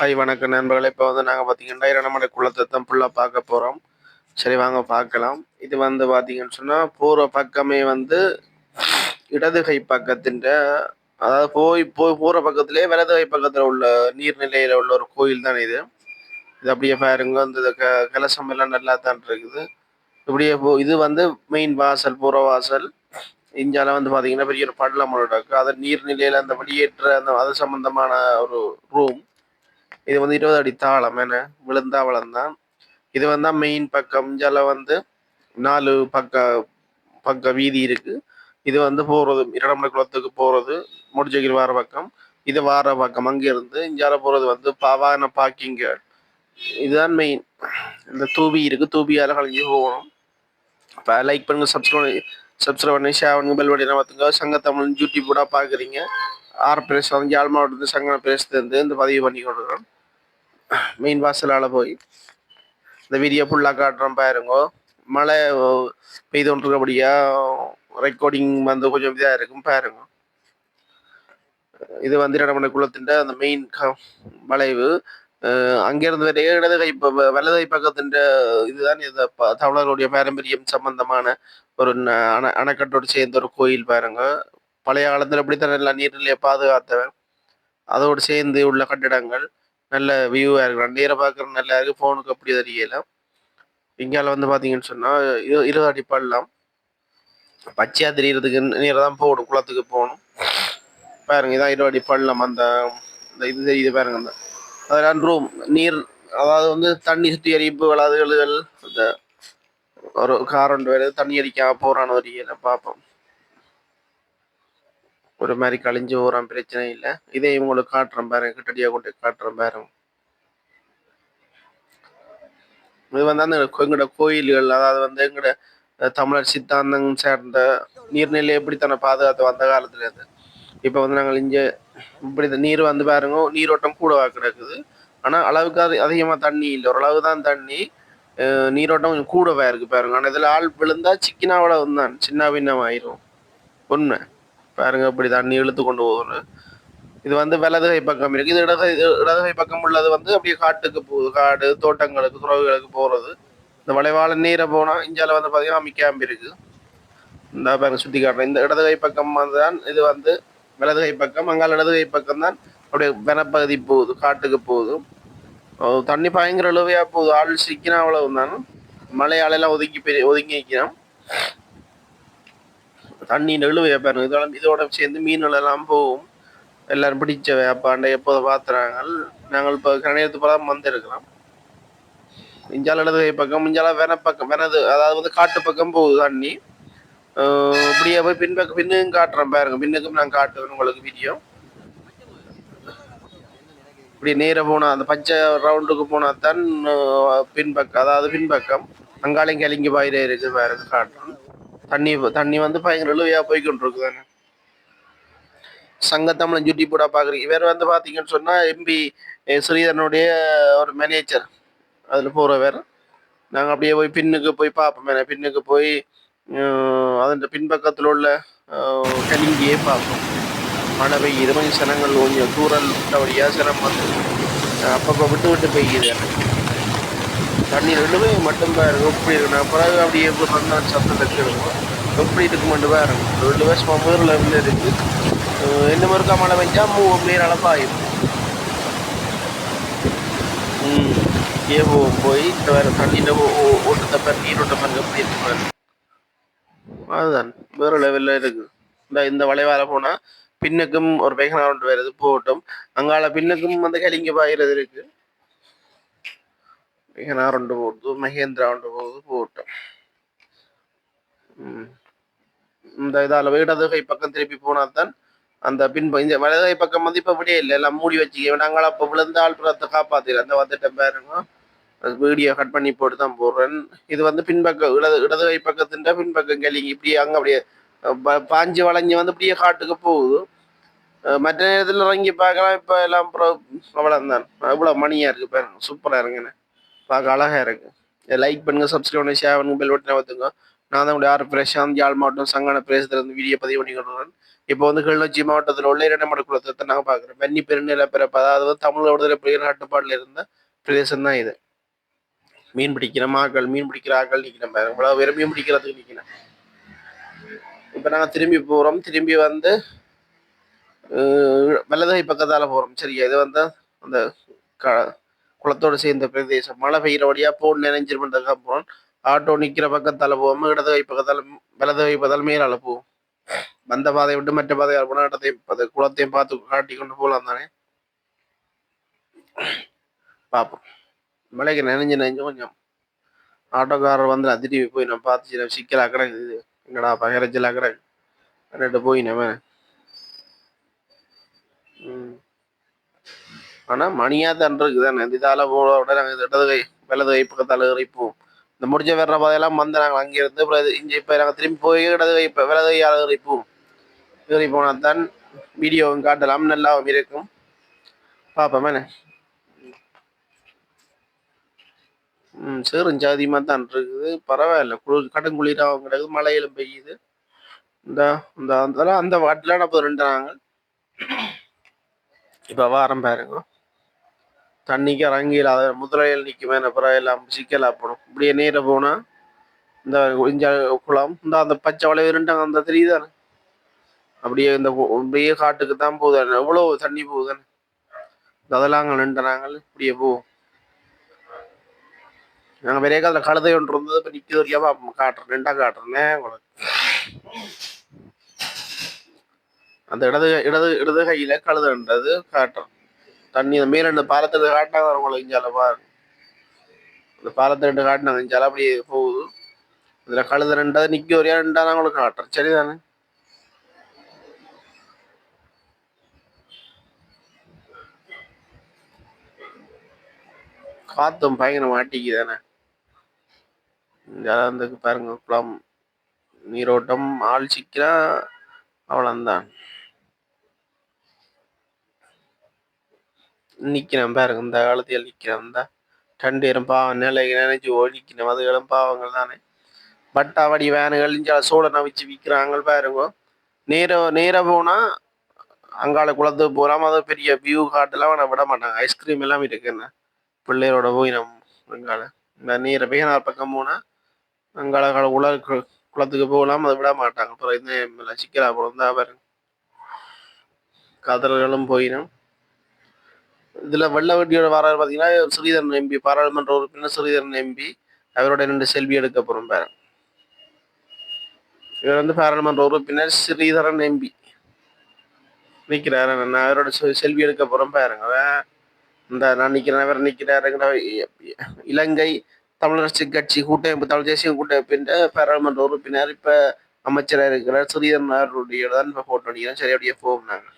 Hi வணக்கம் நண்பர்களே. இப்போ வந்து நாங்கள் பார்த்தீங்கன்னா இரண்டமலை குளத்தை தான் ஃபுல்லாக பார்க்க போகிறோம் சரி வாங்க பார்க்கலாம். இது வந்து பார்த்தீங்கன்னு சொன்னால் பூர்வ பக்கமே வந்து இடது கை பக்கத்தின் அதாவது போய் போய் பூர்வ பக்கத்திலே வலது கை பக்கத்தில் உள்ள நீர்நிலையில் உள்ள ஒரு கோயில் தான் இது. இது அப்படியே பாருங்க இந்த க கலசம் எல்லாம் நல்லா தான் இருக்குது. இப்படியே போ இது வந்து மெயின் வாசல் பூர்வ வாசல். இந்தியாவில் வந்து பார்த்தீங்கன்னா பெரிய ஒரு படலம் ஒன்று இருக்கு. அது நீர்நிலையில் அந்த வெளியேற்ற அந்த அது சம்பந்தமான ஒரு ரூம் இது வந்து இருபது அடி தாளம் என்ன? விழுந்தாவளம் தான் இது வந்து மெயின் பக்கம். இஞ்சால வந்து நாலு பக்க பக்க வீதி இருக்கு. இது வந்து போகிறது இரடமலை குளத்துக்கு போகிறது முடிச்சகிரி வார பக்கம். இது வார பக்கம். அங்கிருந்து இஞ்சால போகிறது வந்து பாவான பார்க்கிங் இதுதான் மெயின் இந்த தூபி இருக்கு. தூபியால் கழிஞ்சு போகணும். இப்போ லைக் பண்ணுங்க சப்ஸ்கிரைப் சப்ஸ்கிரைப் பண்ணி ஷேர் பண்ணுங்க பெல் பட்டினா பார்த்துங்க சங்க தமிழ் யூடியூப் கூட பார்க்குறீங்க ஆர் பிரேஸ் வந்து யாழ் மாவட்டத்துலேருந்து சங்க பிரேசத்துலேருந்து இந்த பதிவு பண்ணி கொடுக்குறோம் மெயின் வாசலால் போய் இந்த வீடியோ ஃபுல்லாக காட்டுறோம் பாருங்க மழை பெய்து ரெக்கார்டிங் வந்து கொஞ்சம் இதாக இருக்கும் பாருங்க இது வந்து இடமனை குளத்தின் அந்த மெயின் வளைவு அஹ் அங்கிருந்து வரைய இடது கை ப- வலது கை பக்கத்தின் இதுதான் இந்த ப- தமிழர்களுடைய பாரம்பரியம் சம்பந்தமான ஒரு அணை அணைக்கட்டோடு சேர்ந்த ஒரு கோயில் பாருங்க பழைய காலத்தில் அப்படித்தான் நல்லா நீர்நிலையை பாதுகாத்தவன் அதோடு சேர்ந்து உள்ள கட்டிடங்கள் நல்ல வியூவாக இருக்கலாம் நேராக பார்க்குற நல்லா இருக்குது ஃபோனுக்கு அப்படி தெரியலாம் இங்கால வந்து பார்த்தீங்கன்னு சொன்னால் இரு இருபது அடி பள்ளம். பச்சையாக தெரியறதுக்கு நேராக தான் போகணும். குளத்துக்கு போகணும். பாருங்க இதான் இருபது அடி பள்ளம். அந்த இந்த இது தெரியுது பாருங்க அந்த அதெல்லாம் ரூம் நீர் அதாவது வந்து தண்ணி சுற்றி எரிப்பு எழுதுகள் இந்த ஒரு கார் ஒன்று வருது தண்ணி அடிக்காம போகிறான்னு தெரியல பார்ப்போம் ஒரு மாதிரி கழிஞ்சு போகிறான் பிரச்சனை இல்லை. இதே இவங்களுக்கு காட்டுறேன் பாருங்க கிட்டடியாக கொண்டு காட்டுறேன் பாருங்க இது வந்து அந்த எங்களோட கோயில்கள் அதாவது வந்து எங்களோட தமிழர் சித்தாந்தம் சேர்ந்த நீர்நிலை எப்படி தன்னை பாதுகாத்து வந்த காலத்துல இருந்து இப்போ வந்து நாங்கள் இங்கே இப்படி இந்த நீர் வந்து பாருங்க நீரோட்டம் கூடவா கிடக்குது. ஆனால் அளவுக்கு அது அதிகமாக தண்ணி இல்லை. ஓரளவு தான் தண்ணி நீரோட்டம் கொஞ்சம் கூடவா இருக்கு பாருங்க. ஆனால் இதில் ஆள் விழுந்தா சிக்கினாவோட தான் சின்ன பின்னம் ஆயிரும் உண்மை பாருங்க இப்படி தண்ணி இழுத்து கொண்டு போகுது. இது வந்து வலதுகை பக்கம் இருக்கு. இது இடது இடது கை பக்கம் உள்ளது வந்து அப்படியே காட்டுக்கு போகுது. காடு தோட்டங்களுக்கு துறவுகளுக்கு போறது. இந்த வளைவாள நீரை போனா இந்தியாவில் வந்து பார்த்தீங்கன்னா அமிக்காம்பி இருக்கு. இந்த பாருங்க சுத்தி காட்டுறேன். இந்த இடதுகை பக்கம் தான் இது வந்து வலதுகை பக்கம். அங்கால இடதுகை பக்கம் தான் அப்படியே வனப்பகுதி போகுது காட்டுக்கு போகுது. தண்ணி பயங்கர அளவையா போகுது. ஆள் சிக்கினா அவ்வளவு தான் மலையாளெல்லாம் ஒதுங்கி பெரிய ஒதுங்கி நிற்கிறான் தண்ணி நெழுவையா பாருங்க. இதோட இதோட சேர்ந்து மீன்கள் எல்லாம் போகும். எல்லாரும் பிடிச்ச வேப்பாண்டை எப்போதை பார்த்துறாங்க நாங்கள் இப்போ கணையத்து போலாம் வந்திருக்கிறோம். இஞ்சால இடதுகை பக்கம் இஞ்சால வென பக்கம். வெனது அதாவது வந்து காட்டு பக்கம் போகுது தண்ணி. இப்படியே போய் பின்பக்கம் பின்னுக்கும் காட்டுறேன் பாருங்க. பின்னுக்கும் நான் காட்டுவேன் உங்களுக்கு வீடியோ இப்படி நேராக போனால் அந்த பச்சை ரவுண்டுக்கு போனால் தான் பின்பக்கம். அதாவது பின்பக்கம். அங்காளையும் கிளங்கி பாயிரே இருக்கு பாருங்க காட்டுறோம். தண்ணி தண்ணி வந்து பயங்கர இழுவையாக போய்கொண்டு இருக்கு தானே சங்கத்தமிழன் யூடியூப் கூட பார்க்குறீங்க இவர் வந்து பார்த்தீங்கன்னு சொன்னால் எம்பி ஸ்ரீதரனுடைய ஒரு மேனேஜர் அதில் போகிற வேறு நாங்கள் அப்படியே போய் பின்னுக்கு போய் பார்ப்போம் என்ன பின்னுக்கு போய் அதன் பின்பக்கத்தில் உள்ள கலிங்கியே பார்ப்போம் மழை பெய்யுது. கொஞ்சம் சனங்கள் கொஞ்சம் தூரல் விட்டபடியாக சினம் வந்து அப்பப்போ விட்டு விட்டு பெய்யுது. எனக்கு தண்ணி ரெண்டுமே மட்டும் இருக்கும். எப்படி இருக்கு பிறகு அப்படியே எப்படி வந்தான் சத்தம் கேளுங்க எப்படி இருக்கு மட்டும் இருக்கும். ரெண்டு வருஷம் முதல் இருந்து இருக்கு. அஹ் மறுக்கா மழை பெஞ்சா மூ நீர் அளப்பாயிடும் ம் ஏ போகும் போய் இந்த வேற தண்ணியில் ஓட்டத்தை பாரு நீரோட்ட பாருங்க எப்படி இருக்கு பாருங்க. அதுதான் வேறு லெவலில் இருக்கு. இந்த இந்த வளைவால போனால் பின்னுக்கும் ஒரு வேகனா ஒன்று வருது போகட்டும். அங்கால பின்னுக்கும் வந்து கலிங்க பாயிறது இருக்கு. வேகனா ரெண்டு போகுது மகேந்திரா ஒன்று போகுது போட்டோம் இந்த இதால இடது கை பக்கம் திருப்பி போனாதான் அந்த பின் இந்த வலது கை பக்கம் வந்து இப்ப இப்படியே இல்லை எல்லாம் மூடி வச்சுக்க நாங்கள் அப்போ விழுந்த ஆள் புறத்தை அந்த வந்துட்ட பாருங்க வீடியோ கட் பண்ணி போட்டு தான் போடுறேன் இது வந்து பின்பக்கம் இடது இடது கை பக்கத்துன்ற பின்பக்கம் கழிங்க இப்படியே அங்க அப்படியே பாஞ்சு வளைஞ்சு வந்து இப்படியே காட்டுக்கு போகுது மற்ற நேரத்தில் இறங்கி பார்க்கலாம் இப்போ எல்லாம் அப்புறம் அவ்வளோதான் அவ்வளோ மணியாக இருக்கு பாருங்க சூப்பராக இருங்கண்ணே பார்க்க அழகாக இருக்கு. லைக் பண்ணுங்க சப்ஸ்கிரைப் பண்ணி ஷேர் பண்ணுங்க பெல் பட்டனை பார்த்துங்க நான் தான் உங்களுடைய ஆர் பிரசாந்த் யாழ் மாவட்டம் சங்கான பிரதேசத்துலேருந்து வீடியோ பதிவு பண்ணி கொண்டுறேன் இப்போ வந்து கிளிநொச்சி மாவட்டத்தில் உள்ள இரண்டமட குளத்தை நாங்கள் பார்க்குறோம். வெண்ணி பெருநில பிறப்பு அதாவது வந்து தமிழ் விடுதலை புலிகள் நாட்டுப்பாட்டில் இருந்த பிரதேசம் தான் இது. மீன் பிடிக்கிற மாக்கள் மீன் பிடிக்கிற ஆக்கள் நிற்கிறேன் பாருங்க இவ்வளவு வெறும் மீன் பிடிக்கிறதுக்கு நிற்கிறேன் இப்போ நாங்கள் திரும்பி போகிறோம் திரும்பி வந்து அஹ், வலதுகை பக்கத்தால் போகிறோம் சரியா? இது வந்து அந்த க குளத்தோடு சேர்ந்த பிரதேசம். மழை பெய்கிற வழியாக போன் நினைஞ்சிருப்பதுக்காக போகிறோம் ஆட்டோ நிற்கிற பக்கத்தால் போகாமல் இடதுகை பக்கத்தால் வலதுகை பக்கத்தால் மேலால் போவோம். வந்த பாதையை விட்டு மற்ற பாதையால் போனால் இடத்தையும் அது குளத்தையும் பார்த்து காட்டி கொண்டு போகலாம் தானே? பார்ப்போம். மழைக்கு நினைஞ்சு நினைஞ்சு கொஞ்சம் ஆட்டோக்காரர் வந்து அதிரி போய் நான் பார்த்து சிக்கலா இது எங்கடா பகரச்சலா கிடக்கு. ரெண்டு போய் நம்ம. ம். ஆனால் மணியாக தான் இருக்குது தானே இதால் போட விட நாங்கள் இடது கை வலது கை பக்கத்தால் இறைப்போம் இந்த முடிஞ்ச வர்ற பாதையெல்லாம் வந்து நாங்கள் அங்கேருந்து இங்கே இப்போ நாங்கள் திரும்பி போய் இடது கை இப்போ வலது கையால் இறைப்போம் இறை போனால் தான் வீடியோவும் காட்டலாம். நல்லாவும் இருக்கும். பார்ப்போமே ம் சேரும் ஜாதியமாக தான் இருக்குது. பரவாயில்ல. குளிர் கடும் குளிராகவும் கிடக்குது. மழையிலும் பெய்யுது. இந்த இந்த அதெல்லாம் அந்த வாட்டில் நம்ம ரெண்டு நாங்கள் இப்போ வாரம் பாருங்க தண்ணிக்கு இறங்கியில் அதை முதலையில் நிற்குமே அப்புறம் எல்லாம் சிக்கல் போடும் இப்படியே நீரை போனால் இந்த இஞ்ச குளம் இந்த அந்த பச்சை வளைவு இருண்டாங்க அந்த தெரியுதானே அப்படியே இந்த இப்படியே அப்படியே காட்டுக்கு தான் போகுது எவ்வளோ தண்ணி போகுதுன்னு அதெல்லாம் அங்கே நின்று நாங்கள் இப்படியே போவோம் நாங்கள் பெரிய காலத்தில் கழுதை ஒன்று இருந்தது இப்போ நிற்கிது வரைக்கும். காட்டுறேன் ரெண்டாக காட்டுறேனே உங்களுக்கு அந்த இடது இடது இடது கையில் கழுதுன்றது காட்டுறோம். தண்ணி அந்த மேல அந்த பாலத்தை காட்டினாங்க உங்களுக்கு இஞ்சால பாருங்க இந்த பாலத்தை ரெண்டு காட்டினாங்க இஞ்சால அப்படியே போகுது. இதுல கழுத ரெண்டாவது நிக்க ஒரே ரெண்டா உங்களுக்கு காட்டுறேன் சரிதானே காத்தும் பயங்கரம் மாட்டிக்குதானே இஞ்சால பாருங்க குளம் நீரோட்டம் ஆள் சிக்கிறா அவ்வளோந்தான் நிற்கிறேன் பாருங்க இந்த காலத்தில் நிற்கிறேன். இந்த ரெண்டு பேரும் பாவம் நிலைக்கு நினைச்சு ஒழிக்கணும். அதுகளும் பாவங்கள் தானே. பட்டாவடி வேனுகள் இஞ்சால சோழனை வச்சு விற்கிறாங்க பாருங்க. நேர நேர போனால் அங்கால குளத்துக்கு போறாம அது பெரிய வியூ காட்டெல்லாம் நான் விட மாட்டாங்க. ஐஸ்கிரீம் எல்லாம் இருக்குன்னு பிள்ளையோட போய் நம்ம அங்கால இந்த நீர பேனார் பக்கம் போனால் அங்கால கால உல கு- குளத்துக்கு போகலாம். அதை விட மாட்டாங்க. அப்புறம் இந்த சிக்கலா போகிறோம் தான் பாருங்க. கதல்களும் போயிடும் இதுல வெள்ள வட்டியோட வர பாத்தீங்கன்னா ஸ்ரீதரன் எம்பி பாராளுமன்ற உறுப்பினர் ஸ்ரீதரன் எம்பி அவரோட ரெண்டு செல்வி எடுக்க போறோம் பாரு. இவர் வந்து பாராளுமன்ற உறுப்பினர் ஸ்ரீதரன் எம்பி நிக்கிறாரு நான் அவரோட செல்வி எடுக்க போறோம் பாருங்க. இந்த நான் நிக்கிறேன் அவர் நிற்கிறாருங்கிற இலங்கை தமிழரசு கட்சி கூட்டமைப்பு தமிழ் தேசிய கூட்டமைப்பின்ற பாராளுமன்ற உறுப்பினர் இப்ப அமைச்சராக இருக்கிறார். ஸ்ரீதரன் அவருடைய தான் இப்போ ஃபோட்டோ நிற்கிறேன் சரி அப்படியே போகும் நாங்கள்